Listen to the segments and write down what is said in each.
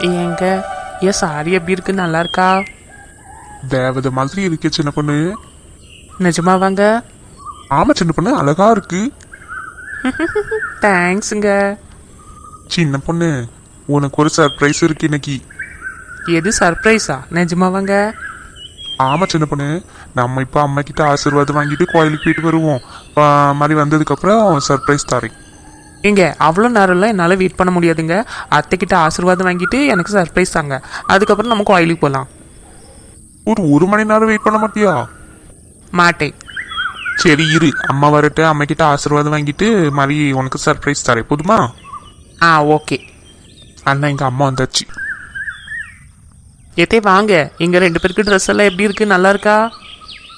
ஏங்க ஏன் சாரி எப்படி இருக்கு? நல்லா இருக்கா தேவதை மாதிரி இருக்கு சின்ன பொண்ணு. நிஜமாவாங்க? ஆமா சின்ன பொண்ணு அழகா இருக்கு. தேங்க்ஸுங்க சின்ன பொண்ணு உனக்கு ஒரு சர்ப்ரைஸ் இருக்கு இன்னைக்கு. எது சர்ப்ரைஸா நிஜமாவாங்க? ஆமா சின்ன பொண்ணு. நம்ம இப்போ அம்மா கிட்ட ஆசீர்வாதம் வாங்கிட்டு கோயிலுக்கு போயிட்டு வருவோம். மாதிரி வந்ததுக்கு அப்புறம் சர்ப்ரைஸ் தரேன். ஏங்க அவ்வளோ நேரம்லாம் என்னால் வெயிட் பண்ண முடியாதுங்க. அத்தைக்கிட்ட ஆசீர்வாதம் வாங்கிட்டு எனக்கு சர்ப்ரைஸ் தாங்க. அதுக்கப்புறம் நம்ம கோயிலுக்கு போகலாம் ஒரு ஒரு மணி நேரம் வெயிட் பண்ண மாட்டியா? மாட்டேன். சரி இரு. அம்மா வரட்டு அம்மா கிட்ட ஆசீர்வாதம் வாங்கிட்டு மாதிரி உனக்கு சர்ப்ரைஸ் தரேன். போதுமா? ஆ ஓகே. அண்ணா எங்க அம்மா வந்தாச்சு. ஏத்தே வாங்க. எங்க ரெண்டு பேருக்கு ட்ரெஸ் எல்லாம் எப்படி இருக்கு? நல்லா இருக்கா?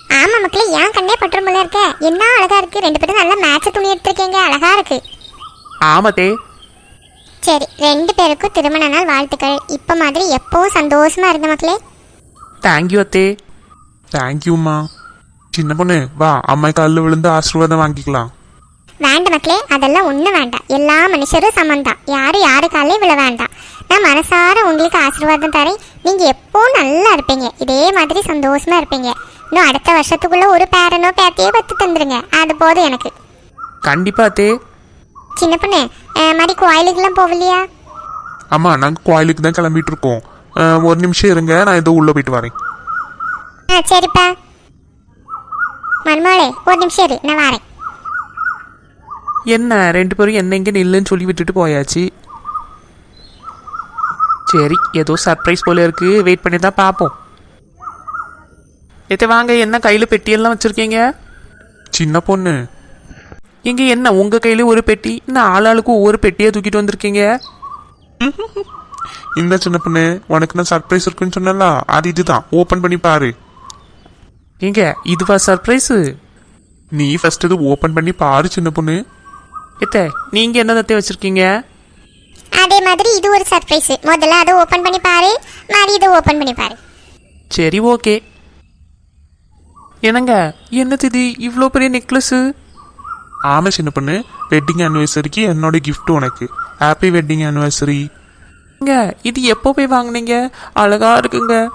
ஆமா மக்களே ஏன் கண்ணே பட்டுற போல இருக்க. என்ன அழகா இருக்கு? ரெண்டு பேரும் நல்ல மேட்ச் துணி எடுத்திருக்கீங்க. அழகா இருக்கு. ஆமாத்தே. சரி ரெண்டு பேருக்கும் திருமண நாள் வாழ்த்துக்கள். இப்ப மாதிரி எப்பவும் சந்தோஷமா இருந்த மக்களே. தேங்க்யூ அத்தே. தேங்க்யூம்மா சின்ன பொண்ணு வா அம்மா காலில் விழுந்து ஆசீர்வாதம் வாங்கிக்கலாம். வேண்டாம் மக்களே அதெல்லாம் ஒன்றும் வேண்டாம். எல்லா மனுஷரும் சமந்தான் யாரும் யாரு காலே விழ வேண்டாம். நான் மனசார உங்களுக்கு ஆசீர்வாதம் தரேன். நீங்க எப்பவும் நல்லா இருப்பீங்க. இதே மாதிரி சந்தோஷமா இருப்பீங்க. இன்னும் அடுத்த வருஷத்துக்குள்ள ஒரு பேரனோ பேத்தியோ பத்து தந்துருங்க. அது போதும் எனக்கு. கண்டிப்பா அத்தே. சின்ன பொண்ணு மாதிரி கோயிலுக்கெல்லாம் போகலையா? அம்மா நாங்கள் கோயிலுக்கு தான் கிளம்பிட்டு இருக்கோம் ஒரு நிமிஷம் இருங்க நான் ஏதோ உள்ளே போயிட்டு வரேன். ஆ சரிப்பா. மருமகளே ஒரு நிமிஷம் இரு நான் வரேன். என்ன ரெண்டு பேரும் என்ன இங்கே நில்லுன்னு சொல்லி விட்டுட்டு போயாச்சு? சரி ஏதோ சர்ப்ரைஸ் போல இருக்கு. வெயிட் பண்ணி தான் பார்ப்போம். ஏத்தே வாங்க என்ன கையில் பெட்டியெல்லாம் வச்சுருக்கீங்க? சின்ன பொண்ணு இங்கே என்ன உங்கள் கையில் ஒரு பெட்டி? இன்னும் ஆளாளுக்கு ஒவ்வொரு பெட்டியை தூக்கிட்டு வந்திருக்கீங்க? இந்த சின்ன பொண்ணு உனக்கு நான் சர்ப்ரைஸ் இருக்குன்னு சொன்னல அது இதுதான். ஓப்பன் பண்ணி பாரு. ஏங்க இதுவா சர்ப்ரைஸு நீ ஃபர்ஸ்ட் இது ஓப்பன் பண்ணி பாரு சின்ன பொண்ணு. ஏத்தே நீங்கள் என்ன தத்தை வச்சுருக்கீங்க? அதே மாதிரி இது ஒரு சர்ப்ரைஸ் முதல்ல அதை ஓபன் பண்ணி பாரு மாதிரி இதை ஓபன் பண்ணி பாரு. சரி ஓகே என்னங்க என்னது இது இவ்வளோ பெரிய நெக்லஸ்ஸு ஆமா சின்ன பொண்ணு? வெட்டிங் ஆனிவர்சரிக்கு என்னோட gift உனக்கு. ஹாப்பி வெட்டிங் ஆனிவர்சரி இது எப்போ போய் வாங்குனீங்க? அழகா இருக்குங்க.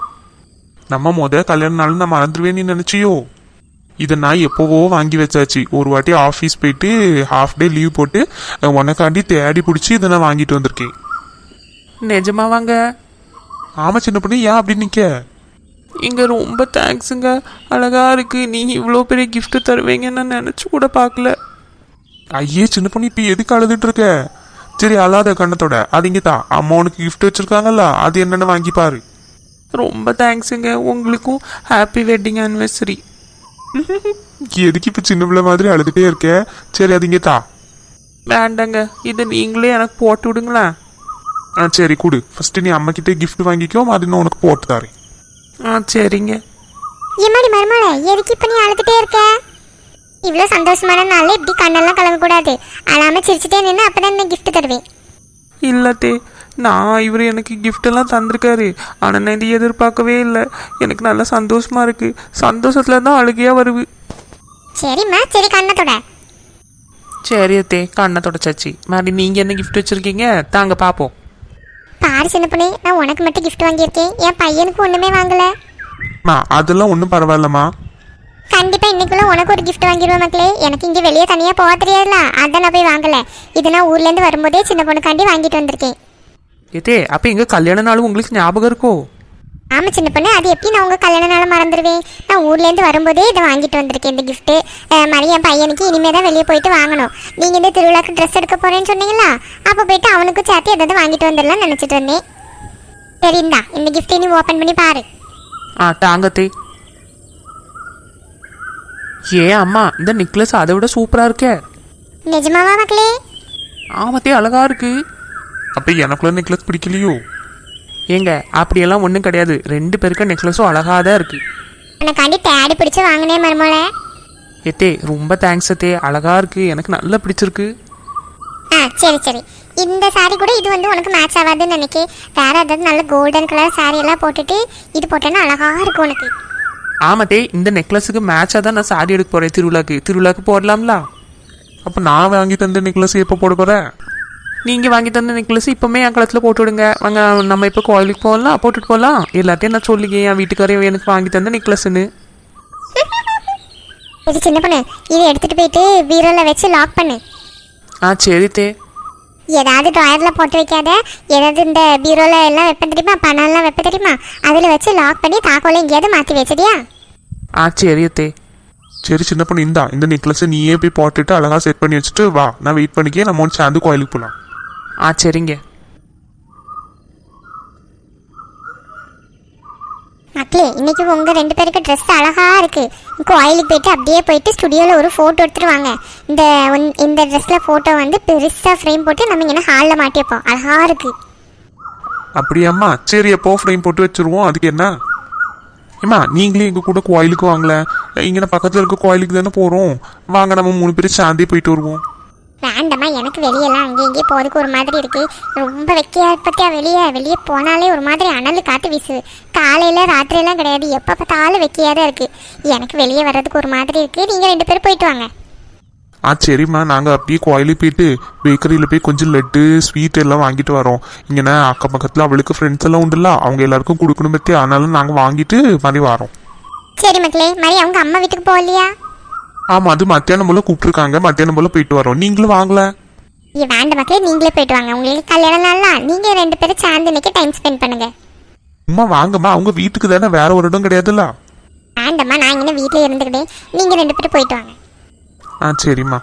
நம்ம முத கல்யாண நாள் நான் மறந்துடுவேன் நீ நினைச்சியோ? இதை நான் எப்போவோ வாங்கி வச்சாச்சு. ஒரு வாட்டி ஆஃபீஸ் போயிட்டு ஹாஃப் டே லீவ் போட்டு உனக்காண்டி தேடி பிடிச்சி இதை நான் வாங்கிட்டு வந்திருக்கேன். நிஜமா வாங்க. ஆமா சின்ன பொண்ணு? ஏன் அப்படி நிக்க? இங்க ரொம்ப தேங்க்ஸுங்க அழகா இருக்கு. நீங்க இவ்வளோ பெரிய gift தருவீங்கன்னு நான் நினைச்சு கூட பார்க்கல. ஐயே சின்ன பொண்ணு இப்போ எதுக்கு அழுதுட்டு இருக்க? சரி அழாத கண்ணத்தோட. அது இங்கே தான் அம்மா உனக்கு gift வச்சிருக்காங்கல்ல அது என்னன்னு வாங்கி பாரு. ரொம்ப தேங்க்ஸுங்க உங்களுக்கும் ஹாப்பி வெட்டிங் ஆனிவர்சரி எதுக்கு இப்போ சின்ன பிள்ளை மாதிரி அழுதுட்டே இருக்க? சரி அது இங்கே தா வேண்டாங்க. இதை நீங்களே எனக்கு போட்டு விடுங்களேன் ஆ சரி கொடு. ஃபர்ஸ்ட் நீ அம்மா கிட்டே gift வாங்கிக்கோ அது நான் உனக்கு போட்டு தரேன். ஆ சரிங்க. எம்மாடி மருமகளே எதுக்கு இப்ப நீ அழுதுட்டே இருக்க? இவ்வளோ சந்தோஷமான நாள்ல இப்படி கண்ணெல்லாம் கலங்கக்கூடாது. அழாம சிரிச்சுட்டே நின்று அப்பதான் நான் gift தருவேன். இல்லத்தே நான் இவர் எனக்கு எல்லாம் தந்திருக்காரு. ஆனால் நான் இது எதிர்பார்க்கவே இல்லை. எனக்கு நல்லா சந்தோஷமா இருக்கு. சந்தோஷத்துல தான் அழுகையா வருது. சரிம்மா சரி கண்ணத்தோட சரி அத்தே கண்ணை தொடச்சாச்சு. மாதிரி நீங்கள் என்ன gift வச்சுருக்கீங்க? தாங்க பார்ப்போம் பாரு சின்ன பொண்ணு நான் உனக்கு மட்டும் gift வாங்கியிருக்கேன். என் பையனுக்கு ஒண்ணுமே வாங்கல. அம்மா அதெல்லாம் ஒன்றும் பரவாயில்லம்மா. கண்டிப்பா இன்னைக்குள்ள உனக்கு ஒரு gift வாங்கிடுவேன் மக்களே. எனக்கு இங்க வெளியே தனியா போக தெரியாதுல. அதான் நான் போய் வாங்கல. இது நான் ஊர்ல இருந்து வரும்போதே சின்ன பொண்ணுக்காண்டி வாங்கிட்டு வந்திருக்கேன். ஏத்தே அப்போ எங்கள் கல்யாண நாள் உங்களுக்கு ஞாபகம் இருக்கோ? ஆமா சின்ன பொண்ணு அது எப்படி நான் உங்க கல்யாண நாள மறந்துடுவேன்? நான் ஊர்ல இருந்து வரும்போதே இதை வாங்கிட்டு வந்திருக்கேன் இந்த gift. அஹ், மாதிரி என் பையனுக்கு இனிமே தான் வெளியே போயிட்டு வாங்கணும். நீங்க இந்த திருவிழாக்கு ட்ரெஸ் எடுக்க போறேன்னு சொன்னீங்களா அப்ப போயிட்டு அவனுக்கும் சேர்த்து எதாவது வாங்கிட்டு வந்துடலாம் நினைச்சிட்டு வந்தேன் சரி இந்தா இந்த gift நீ ஓபன் பண்ணி பாரு. ஆ தாங்கத்தே. ஏ அம்மா இந்த நெக்லஸ் அதை விட சூப்பராக இருக்கே. நிஜமாவா மக்களே? ஆமாத்தே அழகா இருக்கு. அப்போ எனக்குள்ள நெக்லஸ் பிடிக்கலையோ? ஏங்க அப்படியெல்லாம் ஒன்றும் கிடையாது. ரெண்டு பேருக்கு நெக்லஸும் அழகாக தான் இருக்கு. உனக்காண்டி தேடி பிடிச்சு வாங்கினேன் மருமோளை. ஏத்தே ரொம்ப தேங்க்ஸ் அத்தே. அழகா இருக்கு. எனக்கு நல்லா பிடிச்சிருக்கு. ஆ சரி சரி. இந்த saree கூட இது வந்து உனக்கு மேட்ச் ஆகாதுன்னு நினைக்கேன். வேற ஏதாவது நல்ல கோல்டன் கலர் saree எல்லாம் போட்டுட்டு இது போட்டேன்னா அழகா இருக்கும் உனக்கு. ஆமாத்தே இந்த நெக்லஸுக்கு மேட்சாக தான் நான் சாரி எடுக்க போகிறேன் திருவிழாக்கு திருவிழாக்கு போடலாம்ல? அப்போ நான் வாங்கி தந்த நெக்லஸ் எப்போ போட போற? நீங்கள் வாங்கி தந்த நெக்லஸ் இப்போமே என் கழுத்தில் போட்டு விடுங்க. வாங்க நம்ம இப்போ கோயிலுக்கு போகலாம் போட்டுட்டு போகலாம். எல்லாத்தையும் நான் சொல்லிங்க என் வீட்டுக்காரையும் எனக்கு வாங்கி தந்த நெக்லஸ்ன்னு இது சின்ன பொண்ணு. இதை எடுத்துட்டு போயிட்டு பீரோல வச்சு லாக் பண்ணு. ஆ சரி தே. ஏதாவது ட்ராயர்ல போட்டு வைக்காத. ஏதாவது இந்த பீரோல எல்லாம் வைப்ப தெரியுமா? பணம்லாம் வைப்ப தெரியுமா? அதில் வச்சு லாக் பண்ணி தாக்கோல எங்கேயாவது மாற்றி வச்சடியா ஆ சரி தே சரி சின்ன பொண்ணு இந்தா இந்த நெக்லஸை நீயே போய் போட்டுட்டு அழகா செட் பண்ணி வச்சுட்டு வா. நான் வெயிட் பண்ணிக்கே நம்ம ஒன்று சேர்ந்து கோயிலுக்கு போகலாம் ஆ சரிங்க. அக்லி இன்னைக்கு உங்க ரெண்டு பேருக்கு ட்ரெஸ் அழகா இருக்கு. கோயிலுக்கு போயிட்டு அப்படியே போயிட்டு ஸ்டுடியோல ஒரு போட்டோ எடுத்துட்டு வாங்க. இந்த ஒன்- இந்த ட்ரெஸ்ல போட்டோ வந்து பெருசா ஃப்ரேம் போட்டு நம்ம இங்கே ஹாலில் மாட்டி வைப்போம். அழகா இருக்கு. அப்படியாம்மா சரி எப்போ ஃப்ரேம் போட்டு வச்சிருவோம். அதுக்கு என்ன? ஏம்மா நீங்களே எங்கள் கூட கோயிலுக்கு வாங்கல இங்கே பக்கத்தில் இருக்க கோயிலுக்கு தானே போகிறோம் வாங்க நம்ம மூணு பேரும் சாந்தி போயிட்டு வருவோம். வேண்டாமா எனக்கு வெளியெல்லாம் அங்கே இங்கேயும் போறதுக்கு ஒரு மாதிரி இருக்கு. ரொம்ப வெக்கையா பத்தியா வெளியே வெளியே போனாலே ஒரு மாதிரி அனல் காத்து வீசுது. காலையில ராத்திரியெல்லாம் கிடையாது. எப்போ பார்த்தாலும் வெக்கையா தான் இருக்கு. எனக்கு வெளியே வர்றதுக்கு ஒரு மாதிரி இருக்கு. நீங்க ரெண்டு பேரும் போயிட்டு வாங்க. ஆ சரிம்மா. நாங்கள் அப்படியே கோயிலுக்கு போயிட்டு பேக்கரியில் போய் கொஞ்சம் லட்டு ஸ்வீட் எல்லாம் வாங்கிட்டு வரோம். இங்கன்னா அக்கம் பக்கத்தில் அவளுக்கு ஃப்ரெண்ட்ஸ் எல்லாம் உண்டுல்ல? அவங்க எல்லாருக்கும் கொடுக்கணும் பற்றி அதனால நாங்கள் வாங்கிட்டு மாதிரி வரோம். சரி மக்களே மாதிரி அவங்க அம்மா வீட்டுக்கு போகலையா? ஆமாம் அது மத்தியானம் போல் கூப்பிட்ருக்காங்க மத்தியானம் போல் போயிட்டு வரோம். நீங்களும் வாங்கல ஐயா வேண்டாம் மக்களே நீங்களே போயிட்டு வாங்க. உங்களுக்கு கல்யாணம் நாளா நீங்க ரெண்டு பேரும் சேர்ந்து இன்னைக்கு டைம் ஸ்பெண்ட் பண்ணுங்க. அம்மா வாங்கம்மா. அவங்க வீட்டுக்கு தானே வேற ஒரு இடம் கிடையாதுல்ல? வேண்டாம்மா நான் இங்கே வீட்டில் இருந்துக்கிட்டேன். நீங்க ரெண்டு பேரும் போயிட்டு வாங்க. ஆ சரிம்மா.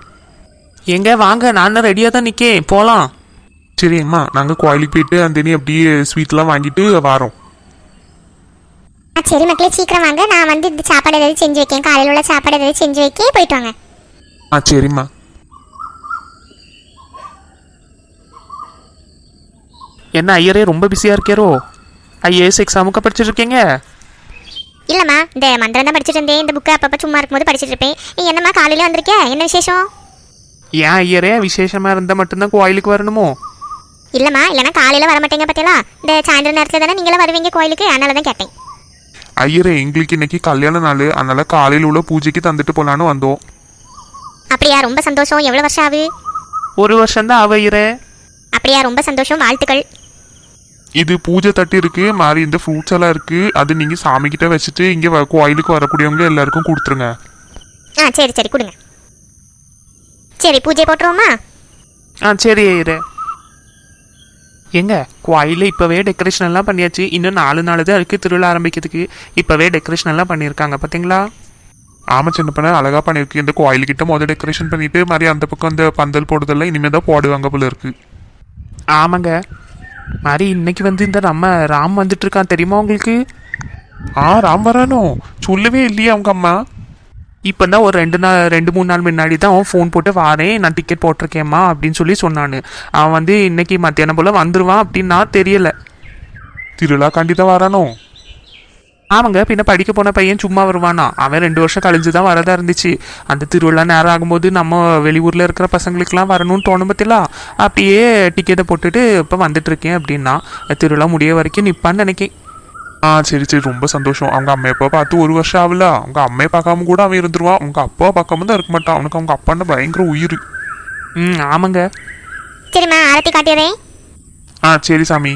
எங்க? வாங்க. நான் ரெடியாக தான் நிற்கேன் போகலாம் சரி அம்மா நாங்கள் கோயிலுக்கு போயிட்டு அந்த அப்படியே ஸ்வீட்லாம் வாங்கிட்டு வரோம். சரி மக்களே சீக்கிரம் வாங்க. நான் வந்து இந்த சாப்பாடு ஏதாவது செஞ்சு வைக்கேன். காலையில் உள்ள சாப்பாடு ஏதாவது செஞ்சு வைக்க போயிட்டு வாங்க. ஆ சரிம்மா. என்ன ஐயரே ரொம்ப பிஸியாக இருக்காரோ ஐஏஎஸ் எக்ஸாமுக்கு படிச்சுட்டு இருக்கீங்க? இல்லைம்மா இந்த மந்திரம் தான் படிச்சுட்டு இருந்தேன். இந்த புக்கை அப்பப்போ சும்மா இருக்கும்போது படிச்சுட்டு இருப்பேன். நீ என்னம்மா காலையில் வந்திருக்க என்ன விசேஷம்? ஏன் ஐயரே விசேஷமாக இருந்தால் மட்டும்தான் கோயிலுக்கு வரணுமோ? இல்லைம்மா இல்லைன்னா காலையில் வர மாட்டேங்க பார்த்தீங்களா இந்த சாயந்தரம் நேரத்தில் தானே நீங்களும் வருவீங்க கோயிலுக்கு? அதனால தான் கேட்டேன். ஐயரே எங்களுக்கு இன்னைக்கு கல்யாண நாள். அதனால காலையில் உள்ள பூஜைக்கு தந்துட்டு போலான்னு வந்தோம். அப்படியா ரொம்ப சந்தோஷம். எவ்வளோ வருஷம் ஆகுது? ஒரு வருஷம்தான் அவ ஐயரே. அப்படியா ரொம்ப சந்தோஷம். வாழ்த்துக்கள். இது பூஜை தட்டு இருக்கு. மாதிரி இந்த ஃப்ரூட்ஸ் எல்லாம் இருக்கு. அது நீங்க சாமி கிட்ட வச்சுட்டு இங்க கோயிலுக்கு வரக்கூடியவங்க எல்லாருக்கும் கொடுத்துருங்க. ஆ சரி சரி கொடுங்க. சரி பூஜை போட்டுருவோமா? ஆ சரி ஐயரே. எங்க? கோயிலில் இப்போவே டெக்கரேஷன் எல்லாம் பண்ணியாச்சு. இன்னும் நாலு நாள் தான் இருக்குது திருவிழா ஆரம்பிக்கிறதுக்கு. இப்போவே டெக்கரேஷன் எல்லாம் பண்ணியிருக்காங்க பார்த்தீங்களா ஆமா சின்ன பண்ண அழகா பண்ணிருக்கு இந்த கோயிலுக்கிட்ட முதல் டெக்கரேஷன் பண்ணிட்டு மாதிரி அந்த பக்கம் அந்த பந்தல் போடுறதெல்லாம் இனிமேல் தான் போடுவாங்க போல இருக்கு. ஆமாங்க. மாதிரி இன்னைக்கு வந்து இந்த நம்ம ராம் வந்துட்டு இருக்கான் தெரியுமா உங்களுக்கு? ஆ ராம் வரானோ? சொல்லவே இல்லையே அவங்க அம்மா. இப்போ தான் ஒரு ரெண்டு நாள் ரெண்டு மூணு நாள் முன்னாடி தான் அவன் ஃபோன் போட்டு வாரேன் நான் டிக்கெட் போட்டிருக்கேம்மா அப்படின்னு சொல்லி சொன்னான். அவன் வந்து இன்னைக்கு மத்தியானம் போல் வந்துடுவான் அப்படின்னா தெரியல. திருவிழா காண்டி தான் வரானோ? ஆமாங்க பின்ன படிக்க போன பையன் சும்மா வருவானா? அவன் ரெண்டு வருஷம் கழிஞ்சு தான் வரதா இருந்துச்சு. அந்த திருவிழா நேரம் ஆகும்போது நம்ம வெளியூரில் இருக்கிற பசங்களுக்கெல்லாம் வரணும்னு தோணும் பத்திலா அப்படியே டிக்கெட்டை போட்டுட்டு இப்போ வந்துட்டு இருக்கேன் அப்படின்னா திருவிழா முடிய வரைக்கும் நிற்பான்னு நினைக்கேன். ஆ சரி சரி ரொம்ப சந்தோஷம் அவங்க அம்மா அம்மையப்பா பார்த்து ஒரு வருஷம் ஆகல அவங்க அம்மையை பார்க்காம கூட அவன் இருந்துருவான் அவங்க அப்பா பார்க்காம தான் இருக்க மாட்டான் அவனுக்கு அவங்க அப்பான்னு பயங்கர உயிர் ம் ஆமாங்க சரிம்மா ஆரத்தி காட்டிடுறேன் ஆ சரி சாமி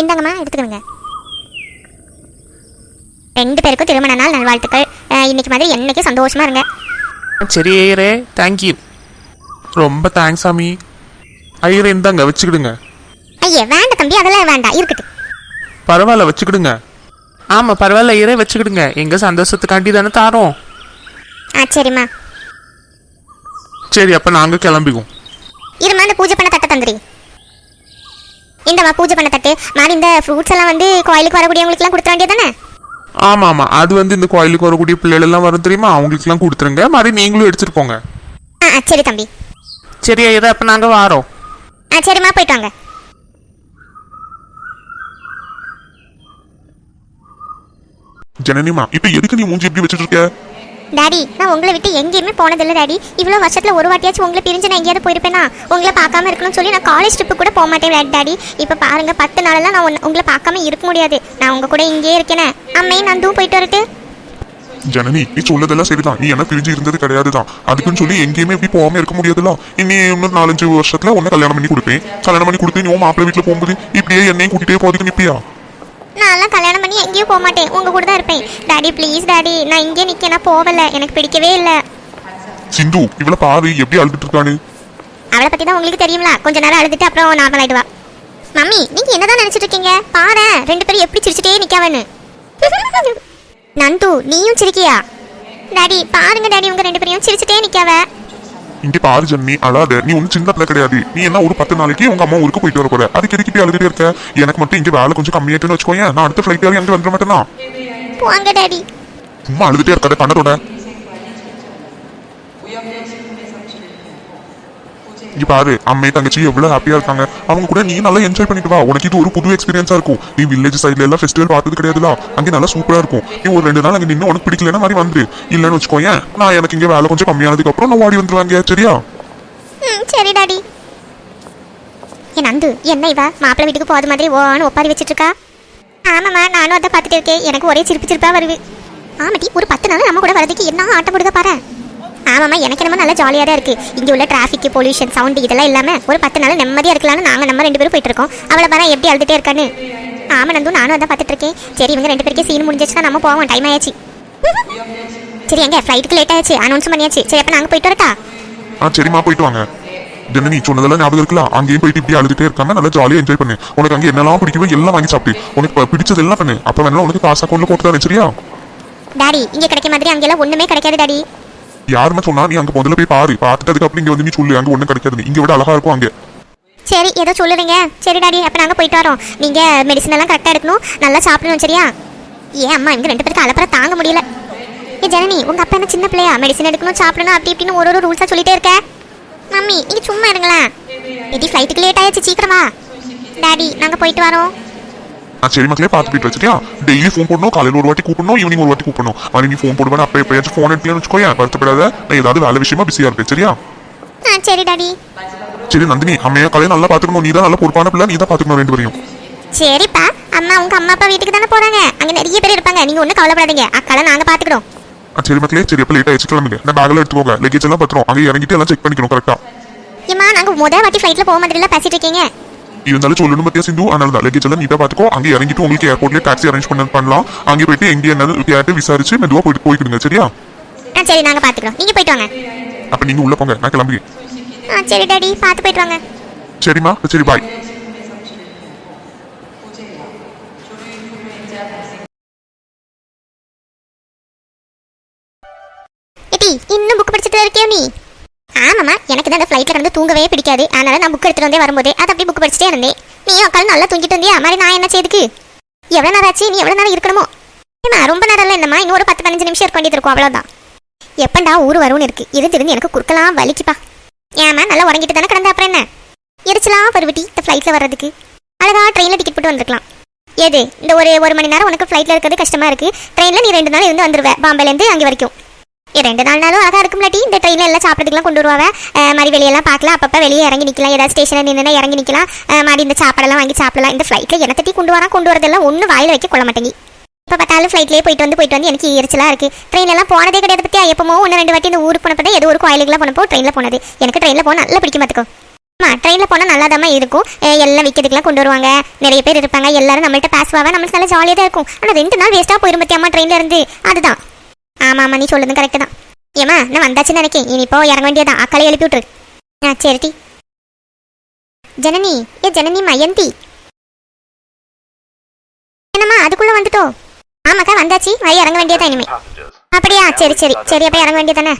இந்தாங்கம்மா எடுத்துக்கோங்க ரெண்டு பேருக்கும் திருமண நாள் நல்வாழ்த்துக்கள் இன்னைக்கு மாதிரி என்னைக்கு சந்தோஷமா இருங்க சரி ஐயரே தேங்க்யூ ரொம்ப தேங்க்ஸ் சாமி. ஐயர் இந்தாங்க வச்சுக்கிடுங்க. ஐயே வேண்டாம் தம்பி அதெல்லாம் வேண்டாம் இருக்கட்டும். பரவாயில்ல வச்சுக்கிடுங்க. ஆமாம் பரவாயில்ல ஐயரே வச்சுக்கிடுங்க. எங்கள் சந்தோஷத்துக்காண்டி தானே தாரோம். ஆ சரிம்மா. சரி அப்ப நாங்க கிளம்பிக்குவோம். இருமா இந்த பூஜை பண்ண தட்டை தந்துடுங்க இந்தம்மா பூஜை பண்ண தட்டு. மாதிரி இந்த ஃப்ரூட்ஸ் எல்லாம் வந்து கோயிலுக்கு வரக்கூடியவங்களுக்குலாம் கொடுத்த வேண்டியதானே ஆமா ஆமா அது வந்து இந்த கோயிலுக்கு வரக்கூடிய பிள்ளைகள் எல்லாம் வரும் தெரியுமா? அவங்களுக்கு எல்லாம் கொடுத்துருங்க. மாதிரி நீங்களும் எடுத்துட்டு போங்க. ஆ சரி தம்பி. சரி ஐயரே அப்போ நாங்கள் வாரோம். ஆ சரிம்மா போயிட்டு வாங்க. ஜனனிமா இப்ப எதுக்கு நீ மூஞ்சி இப்படி வச்சுட்டு இருக்க? டாடி நான் உங்களை விட்டு எங்கேயுமே போனதில்லை டாடி இவ்வளோ வருஷத்தில் ஒரு வாட்டியாச்சும் உங்களை பிரிஞ்சு நான் எங்கேயாவது போயிருப்பேனா? உங்களை பார்க்காம இருக்கணும்னு சொல்லி நான் காலேஜ் ட்ரிப்பு கூட போக மாட்டேன் டாடி இப்போ பாருங்க பத்து நாளெல்லாம் நான் உங்களை பார்க்காம இருக்க முடியாது. நான் உங்க கூட இங்கேயே இருக்கேனே. அம்மையும் நந்தும் போயிட்டு வரட்டு. ஜனனி நீ சொல்லதெல்லாம் சரிதான். நீ என்ன பிரிஞ்சு இருந்தது கிடையாது தான் அதுக்குன்னு சொல்லி எங்கேயுமே இப்படி போகாம இருக்க முடியாதுல்ல. இனி இன்னும் நாலஞ்சு வருஷத்துல உன்னை கல்யாணம் பண்ணி கொடுப்பேன். கல்யாணம் பண்ணி கொடுத்து நீ உன் மாப்பிள்ளை வீட்டுல போகும்போது இப்படியே என்னையும் கூட்டிட்டே போதுக்கு நிப்பியா? நான்லாம் கல்யாணம் பண்ணி எங்கேயும் போக மாட்டேன் உங்க கூட தான் இருப்பேன். டாடி ப்ளீஸ் டாடி நான் இங்கே நிக்க நான் போகல. எனக்கு பிடிக்கவே இல்லை. சிந்து இவ்வளவு பாரு. எப்படி அழுதுட்டு இருக்கானு அவளை பத்தி தான் உங்களுக்கு தெரியும்ல. கொஞ்ச நேரம் அழுதுட்டு அப்புறம் நார்மல் ஆயிடுவா. மம்மி நீங்க என்னதான் நினைச்சிட்டு இருக்கீங்க? பாரு. ரெண்டு பேரும் எப்படி சிரிச்சுட்டே நிக்காவன்னு. நந்து நீயும் சிரிக்கியா? டாடி பாருங்க டாடி உங்க ரெண்டு பேரையும் சிரிச்சுட்டே நிக்காவ. இங்க பாரு ஜன்னி அழாத. நீ ஒன்னும் சின்ன பிள்ளை கிடையாது. நீ என்ன ஒரு பத்து நாளைக்கு உங்க அம்மா ஊருக்கு போயிட்டு வர போற? அதுக்கு எதுக்கிட்டே அழுதுட்டே இருக்க? எனக்கு மட்டும் இங்க வேலை கொஞ்சம் கம்மியாட்டுன்னு வச்சுக்கோயேன். நான் அடுத்த ஃபிளைட் ஏறி அங்க வந்துட மாட்டேனா போங்க டாடி. சும்மா அழுதுட்டே இருக்காத கண்ணத்தோட. இங்க பாரு அம்மே தங்கச்சி எவ்வளவு ஹாப்பியா இருக்காங்க. அவங்க கூட நீ நல்லா என்ஜாய் பண்ணிட்டு வா. உனக்கு இது ஒரு புது எக்ஸ்பீரியன்ஸா இருக்கும். நீ வில்லேஜ் சைடுல எல்லாம் ஃபெஸ்டிவல் பார்த்தது கிடையாதுல. அங்கே நல்லா சூப்பரா இருக்கும். நீ ஒரு ரெண்டு நாள் அங்கே நின்று உனக்கு பிடிக்கலன்னா மாதிரி வந்துரு. இல்லைன்னு வச்சுக்கோயேன் நான் எனக்கு இங்க வேலை கொஞ்சம் கம்மியானதுக்கு அப்புறம் நான் ஓடி வந்துருவாங்க சரியா? சரி டாடி. என் நந்து என்ன இவ? மாப்பிள்ளை வீட்டுக்கு போகாத மாதிரி ஓன்னு ஒப்பாரி வச்சுட்டு இருக்கா ஆமாம்மா நானும் அதை பார்த்துட்டு இருக்கேன். எனக்கு ஒரே சிரிப்பு சிரிப்பா வருது. ஆமாட்டி ஒரு பத்து நாள் நம்ம கூட வரதுக்கு என்ன ஆட்டம் போடுதா பாரு. ஆமாம்மா எனக்கு என்னமோ நல்லா ஜாலியாக தான் இருக்கு. இங்கே உள்ள டிராஃபிக் பொல்யூஷன் சவுண்டு இதெல்லாம் இல்லாமல் ஒரு பத்து நாள் நிம்மதியாக இருக்கலாம்னு நாங்கள் நம்ம ரெண்டு பேரும் போயிட்டு இருக்கோம் அவளை பாரு எப்படி அழுதுட்டே இருக்கான்னு. ஆமா நந்து நானும் அதான் பார்த்துட்டு இருக்கேன் சரி இவங்க ரெண்டு பேருக்கே சீன் முடிஞ்சிச்சுன்னா நம்ம போவோம். டைம் ஆயாச்சு. சரி எங்க? ஃப்ளைட்டுக்கு லேட் ஆயாச்சு. அனௌன்ஸ் பண்ணியாச்சு. சரி அப்போ நாங்கள் போயிட்டு வரட்டா? ஆ சரிம்மா போயிட்டு வாங்க. என்ன நீ சொன்னதெல்லாம் ஞாபகம் இருக்குல்ல? அங்கேயும் போயிட்டு இப்படி அழுதுட்டே இருக்காம நல்லா ஜாலியா என்ஜாய் பண்ணு. உனக்கு அங்கே என்னெல்லாம் பிடிக்குமோ எல்லாம் வாங்கி சாப்பிட்டு உனக்கு பிடிச்சது எல்லாம் பண்ணு. அப்ப வேணா உனக்கு காசு அக்கௌண்ட்ல போட்டு தரேன் சரியா? டாடி இங்கே கிடைக்க மாதிரி அங்கெல்லாம் ஒன்றுமே கிடைக்காது டாடி யாருமே சொன்னா நீ அங்க முதல்ல போய் பாரு. பார்த்துட்டு அதுக்கப்புறம் இங்க வந்து நீ சொல்லு. அங்க ஒண்ணு கிடைக்காது. இங்க விட அழகா இருக்கும் அங்க. சரி ஏதோ சொல்லுவீங்க. சரி டாடி. அப்போ நாங்கள் போயிட்டு வரோம். நீங்கள் மெடிசன் எல்லாம் கரெக்டாக எடுக்கணும். நல்லா சாப்பிடணும் சரியா? ஏன் அம்மா இங்கே ரெண்டு பேருக்கு அலப்பற தாங்க முடியல. ஏ ஜனனி உங்க அப்பா என்ன சின்ன பிள்ளையா? மெடிசன் எடுக்கணும் சாப்பிடணும் அப்படி இப்படின்னு ஒரு ஒரு ரூல்ஸா சொல்லிட்டே இருக்க. மம்மி இங்க சும்மா இருங்களேன். இது ஃப்ளைட்டுக்கு லேட் ஆயிடுச்சு சீக்கிரமா டாடி நாங்கள் போயிட்டு வரோம். சரி மக்களே பார்த்து போயிட்டு வச்சிட்டியா டெய்லி ஃபோன் பண்ணணும் காலையில் ஒரு வாட்டி கூப்பிடணும் ஈவினிங் ஒரு வாட்டி கூப்பிடணும் மாதிரி நீ ஃபோன் போடுவேன் அப்போ எப்பயாச்சும் ஃபோன் எடுக்கலன்னு வச்சுக்கோயேன் வருத்தப்படாத நான் ஏதாவது வேலை விஷயமா பிஸியா இருப்பேன் சரியா ஆ சரி டாடி சரி நந்தினி அம்மையா கலையை நல்லா பாத்துக்கணும் நீ தான் நல்ல பொறுப்பான பிள்ளை நீ தான் பாத்துக்கணும் ரெண்டு பேரையும் சரிப்பா அம்மா உங்கள் அம்மா அப்பா வீட்டுக்கு தானே போகிறாங்க அங்கே நிறைய பேர் இருப்பாங்க நீங்கள் ஒன்றும் கவலைப்படாதீங்க அக்கால நாங்கள் பார்த்துக்குறோம் ஆ சரி மக்களே சரி எப்போ லேட் ஆயிடுச்சு கிளம்புங்க நான் பேக்கில் எடுத்துக்கோங்க லக்கேஜ் எல்லாம் பத்திரம் அங்கே இறங்கிட்டு எல்லாம் செக் பண்ணிக்கணும் கரெக்டா ஏம்மா நாங்கள் முத வாட்டி ஃப்ளைட்டில் போக மாதிரிலாம் பேசிட்டு இருக்கீங்க இருந்தாலும் சொல்லணும் பத்தியா சிந்து? அதனால தான். லக்கேஜ் எல்லாம் நீட்டா பாத்துக்கோ அங்கே இறங்கிட்டு உங்களுக்கு ஏர்போர்ட்லயே டாக்ஸி அரேஞ்ச் பண்ண பண்ணலாம். அங்கே போயிட்டு எங்கே என்னது கேட்டு விசாரிச்சு மெதுவா போயிட்டு போய்க்கிடுங்க சரியா? சரி. நாங்கள் பார்த்துக்குறோம். நீங்கள் போயிட்டு வாங்க. அப்ப நீங்க உள்ள போங்க. நான் கிளம்புறேன். சரி டாடி. பார்த்து போயிட்டு வாங்க. சரிம்மா. சரி பாய் இன்னும் புக் படிச்சுட்டு இருக்கியோ நீ? ஆமாம்மா எனக்கு தான் அந்த ஃப்ளைட்டில் கிடந்து தூங்கவே பிடிக்காது. அதனால் நான் புக் எடுத்துகிட்டு வந்தே வரும்போது அதை அப்படியே புக் படிச்சுட்டே இருந்தேன். நீ உட்காந்து நல்லா தூங்கிட்டு வந்தியா மாதிரி நான் என்ன செய்துக்கு எவ்வளோ நேரம் ஆச்சு? நீ எவ்வளோ நேரம் இருக்கணுமோ? ஏமா ரொம்ப நேரம் இல்லை என்னம்மா இன்னும் ஒரு பத்து பதினஞ்சு நிமிஷம் இருக்க வேண்டியது இருக்கும். அவ்வளோதான் எப்பண்டா ஊர் வரும்னு இருக்கு. இது திருந்து எனக்கு குறுக்கலாம் வலிக்குப்பா. ஏமா நல்லா உறங்கிட்டு தானே கிடந்த? அப்புறம் என்ன? எரிச்சலாம் பருவட்டி இந்த ஃப்ளைட்டில் வர்றதுக்கு. அழகாக ட்ரெயினில் டிக்கெட் போட்டு வந்திருக்கலாம். எது? இந்த ஒரு ஒரு மணி நேரம் உனக்கு ஃப்ளைட்டில் இருக்கிறது கஷ்டமாக இருக்கு. ட்ரெயினில் நீ ரெண்டு நாள் இருந்து வந்துடுவேன் பாம்பேலேருந்து அங்கே வரைக்கும். ரெண்டு நாள் நாளும் அழகா இருக்கும்லாட்டி. இந்த ட்ரெயினில் எல்லாம் சாப்பிட்றதுக்குலாம் கொண்டு வருவாங்க மாதிரி வெளியெல்லாம் பார்க்கலாம். அப்பப்போ வெளியே இறங்கி நிற்கலாம் ஏதாவது ஸ்டேஷனில் நின்று இறங்கி நிற்கலாம் மாதிரி இந்த சாப்பாடெல்லாம் வாங்கி சாப்பிடலாம். இந்த ஃப்ளைட்டில் என்ன தட்டி கொண்டு வரான்? கொண்டு வரதெல்லாம் ஒன்றும் வாயில் வைக்க கொள்ள மாட்டேங்கி இப்போ பார்த்தாலும் ஃப்ளைட்லேயே போயிட்டு வந்து போயிட்டு வந்து எனக்கு எரிச்சலாக இருக்குது ட்ரெயினெல்லாம் போனதே கிடையாது பற்றியா எப்பமோ ஒன்று ரெண்டு வாட்டி இந்த ஊருக்கு போனப்போ ஏதோ ஒரு கோயிலுக்குலாம் போனப்போ ட்ரெயினில் போனது. எனக்கு ட்ரெயினில் போனால் நல்லா பிடிக்கும் பார்த்துக்கோ ஆமாம் ட்ரெயினில் போனால் நல்லா இருக்கும். எல்லாம் விற்கிறதுக்குலாம் கொண்டு வருவாங்க. நிறைய பேர் இருப்பாங்க. எல்லாரும் நம்மள்ட்ட பேசுவாங்க நம்மளுக்கு நல்லா ஜாலியாக தான் இருக்கும். ஆனால் ரெண்டு நாள் வேஸ்ட்டாக போயிரும் பத்தியாமா ட்ரெயினில் இருந்து. அதுதான். ஆமாம் நீ சொல்லுது கரெக்டு தான். ஏமா நான் வந்தாச்சுன்னு நினைக்கேன். இனி இப்போ இறங்க வேண்டியதான் அக்களை எழுப்பி விட்டுரு. ஆ சரிடி ஜனனி ஏ ஜனனி மயந்தி. என்னம்மா அதுக்குள்ளே வந்துட்டோம் ஆமாக்கா வந்தாச்சு. வழி இறங்க வேண்டியதான் இனிமே. அப்படியா? சரி சரி. சரி அப்போ இறங்க வேண்டியதானே